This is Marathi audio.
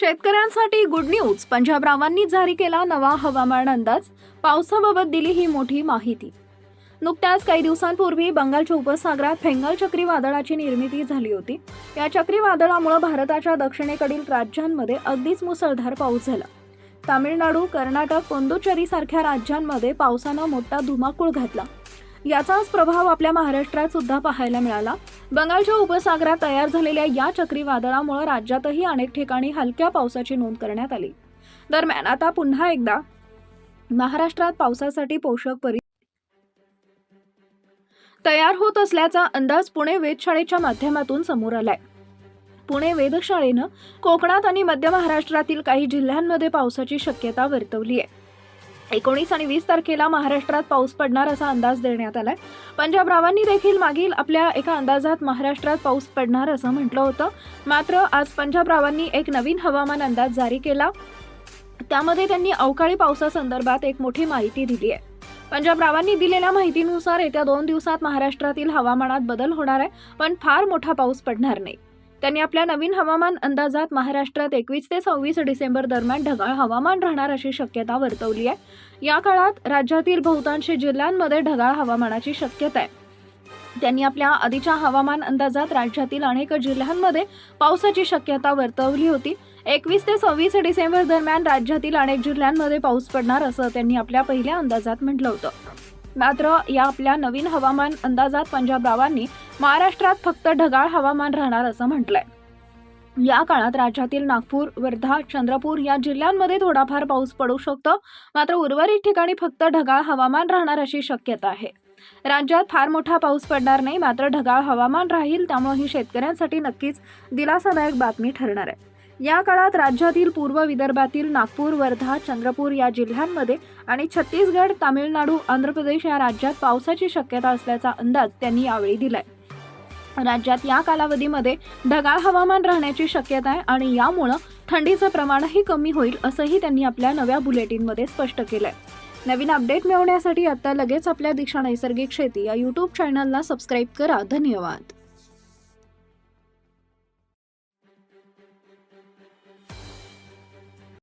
शेतकऱ्यांसाठी गुड न्यूज पंजाबरावांनी जारी केला नवा हवामान अंदाज. पावसाबाबत दिली ही मोठी माहिती. नुकत्याच काही दिवसांपूर्वी बंगालच्या उपसागरात फेंगल चक्रीवादळाची निर्मिती झाली होती. या चक्रीवादळामुळे भारताच्या दक्षिणेकडील राज्यांमध्ये अगदीच मुसळधार पाऊस झाला. तामिळनाडू कर्नाटक पोंदुचेरी सारख्या राज्यांमध्ये पावसानं मोठा धुमाकूळ घातला. याचाच प्रभाव आपल्या महाराष्ट्रात सुद्धा पाहायला मिळाला. बंगालच्या उपसागरात तयार झालेल्या या चक्रीवादळामुळे राज्यातही अनेक ठिकाणी हलक्या पावसाची नोंद करण्यात आली. दरम्यान आता पुन्हा एकदा महाराष्ट्रात पावसासाठी पोषक परि तयार होत असल्याचा अंदाज पुणे वेधशाळेच्या माध्यमातून समोर आलाय. पुणे वेधशाळेनं कोकणात आणि मध्य महाराष्ट्रातील काही जिल्ह्यांमध्ये पावसाची शक्यता वर्तवली आहे एकोणीस आणि वीस तारखेला महाराष्ट्रात पाऊस पडणार असा अंदाज देण्यात आलाय. पंजाबरावांनी देखील मागील आपल्या एका अंदाजात महाराष्ट्रात पाऊस पडणार असं म्हटलं होतं. मात्र आज पंजाबरावांनी एक नवीन हवामान अंदाज जारी केला. त्यामध्ये त्यांनी अवकाळी पावसासंदर्भात एक मोठी माहिती दिली आहे. पंजाबरावांनी दिलेल्या माहितीनुसार येत्या दोन दिवसात महाराष्ट्रातील हवामानात बदल होणार आहे पण फार मोठा पाऊस पडणार नाही. त्यांनी आपल्या नवीन हवामान अंदाजात महाराष्ट्रात एकवीस ते सव्वीस डिसेंबर दरम्यान ढगाळ हवामान राहणार अशी शक्यता वर्तवली आहे. या काळात राज्यातील बहुतांश जिल्ह्यांमध्ये ढगाळ हवामानाची शक्यता आहे. त्यांनी आपल्या आधीच्या हवामान अंदाजात राज्यातील अनेक जिल्ह्यांमध्ये पावसाची शक्यता वर्तवली होती. एकवीस ते सव्वीस डिसेंबर दरम्यान राज्यातील अनेक जिल्ह्यांमध्ये पाऊस पडणार असं त्यांनी आपल्या पहिल्या अंदाजात म्हटलं होतं. मात्र या आपल्या नवीन हवामान अंदाजात पंजाबरावांनी महाराष्ट्रात फक्त ढगाळ हवामान राहणार असं म्हटलंय. या काळात राज्यातील नागपूर वर्धा चंद्रपूर या जिल्ह्यांमध्ये थोडाफार पाऊस पडू शकतो. मात्र उर्वरित ठिकाणी फक्त ढगाळ हवामान राहणार अशी शक्यता आहे. राज्यात फार मोठा पाऊस पडणार नाही मात्र ढगाळ हवामान राहील त्यामुळे ही शेतकऱ्यांसाठी नक्कीच दिलासादायक बातमी ठरणार आहे. या काळात राज्यातील पूर्व विदर्भातील नागपूर वर्धा चंद्रपूर या जिल्ह्यांमध्ये आणि छत्तीसगड तामिळनाडू आंध्र प्रदेश या राज्यात पावसाची शक्यता असल्याचा अंदाज त्यांनी यावेळी दिलाय. राज्यात या कालावधीमध्ये ढगाळ हवामान राहण्याची शक्यता आहे आणि यामुळं थंडीचं प्रमाणही कमी होईल असंही त्यांनी आपल्या नव्या बुलेटिनमध्ये स्पष्ट केलंय. नवीन अपडेट मिळवण्यासाठी आता लगेच आपल्या दीक्षा नैसर्गिक शेती या यूट्यूब चॅनलला सबस्क्राईब करा. धन्यवाद.